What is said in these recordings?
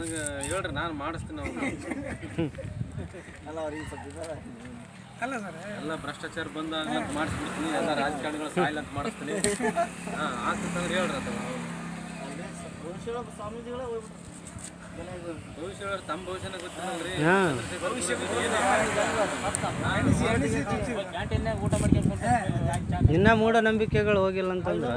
ನನಗೆ ಹೇಳ್ರಿ ನಾನು ಮಾಡಿಸ್ತೀನಿ ಅವ್ರು ಅಲ್ಲ ಅವ್ರಿಗೆ ಸ್ವಲ್ಪ ಅಲ್ಲ ಸರ್ ಎಲ್ಲ ಭ್ರಷ್ಟಾಚಾರ ಬಂದ ಅಂತ ಮಾಡಿಸ್ಬಿಡ್ತೀನಿ ಎಲ್ಲ ರಾಜಕಾರಣಿಗಳು ಸಾಯಿಲ್ ಅಂತ ಮಾಡಿಸ್ತೀನಿ. ಹಾಂ ಆಗ್ತಂದ್ರೆ ಹೇಳ್ರಿ ಹೋಗ್ಬಿಟ್ರು. ಭವಿಷ್ಯ ಹೇಳ್ರಿ, ತಮ್ಮ ಭವಿಷ್ಯನ ಗೊತ್ತಿಲ್ಲಂಗ್ರಿ. ಕ್ಯಾಂಟೀನ್ಯಾಗ ಊಟ ಮಾಡ್ಕೊಂಡು ಇನ್ನ ಮೂಢನಂಬಿಕೆಗಳು ಹೋಗಿಲ್ಲ ಅಂತಂದ್ರೆ?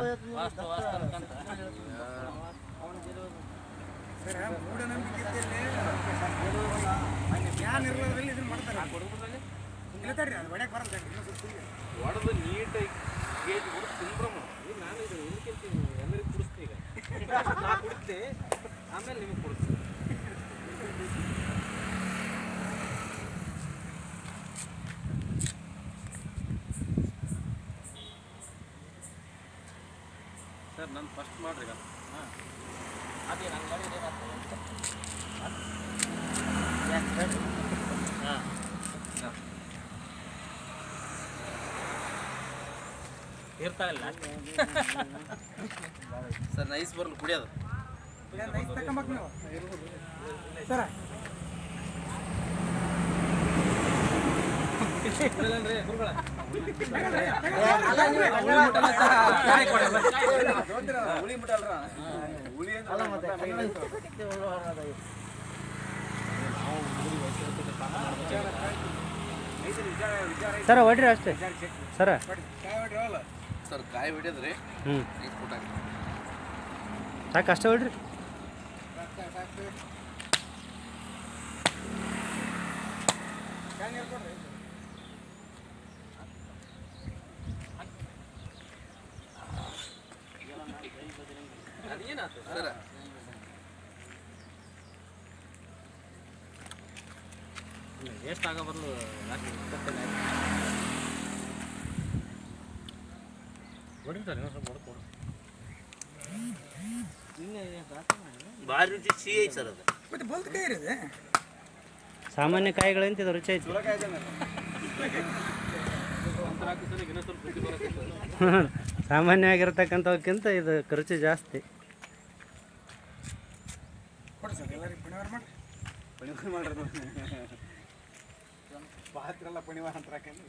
ಹೊಡೆದು ನೀಟಾಗಿ ಗೇಜ್ ಹೊಡೆದು ತಿನ್ಬ್ರಮ್ಮ ಈಗ ನಾನು ಇದು ಎದಕ್ಕಿಂತೀನಿ ಎಲ್ಲರಿಗೂ ಕುಡಿಸ್ತೀನಿ ಈಗ ನಾ ಆಮೇಲೆ ನಿಮಗೆ ಕುಡಿಸ್ತೀನಿ ಸರ್, ನಾನು ಫಸ್ಟ್ ಮಾಡ್ರಿ ಈಗ. ಅದೇ ನಾನು ಮಾಡಿದ್ರೆ ಇರ್ತಾವಲ್ಲ ಸರ್ ನೈಸ್ ಬರ್ಲಿ ಕುಡಿಯೋದು ಇಲ್ಲ, ನೈಸ್ ತಗೊಂಬಕ್ ನೀವು ಸರ ಇಲ್ಲಂದ್ರೆ ಗುರುಗಳ ಅಲ್ಲ ಮತ್ತೆ ಸರ ಹೊಡ್ರಿ ಅಷ್ಟೇ. ಸರ. ಸರ್ ಕಾಯಿ ಹೊಡಿಯೋದ್ರಿ. ಹ್ಞೂ ಸಾಕು ಅಷ್ಟೇ ಹೊಡ್ರಿ. ಅದೇನಾಯ್ತು ಸರ್. ವೇಸ್ಟ್ ಆಗೋ ಬದಲು ಯಾಕೆ ಹೊಡಿ ಸರ್ ಇನ್ನೊಂದು ಸ್ವಲ್ಪ ಹೊಡ್ಕೊಡು ಭಾರಿ ರುಚಿ ಸಿಹಿ ಐತೆ ಸರ್ ಅದು. ಮತ್ತೆ ಬಲ್ತ್ ಕೈ ಇರಿದೆ? ಸಾಮಾನ್ಯ ಕಾಯಿಗಳಂತ ಇದು ರುಚಿ ಐತಿ. ಬರುತ್ತೆ. ಸಾಮಾನ್ಯವಾಗಿರ್ತಕ್ಕಂಥವಕ್ಕಿಂತ ಇದು ರುಚಿ ಜಾಸ್ತಿ. ಕೊಡಿ ಸರ್ ಎಲ್ಲರಿಗೆ ಪಣಿವಾರ ಮಾಡಿ. ಪಣಿವಾರ ಮಾಡ್ರಿ. ಪಾತ್ರ ಎಲ್ಲ ಪಣಿವಾರ ಅಂತ ಹಾಕಂದ್ರೆ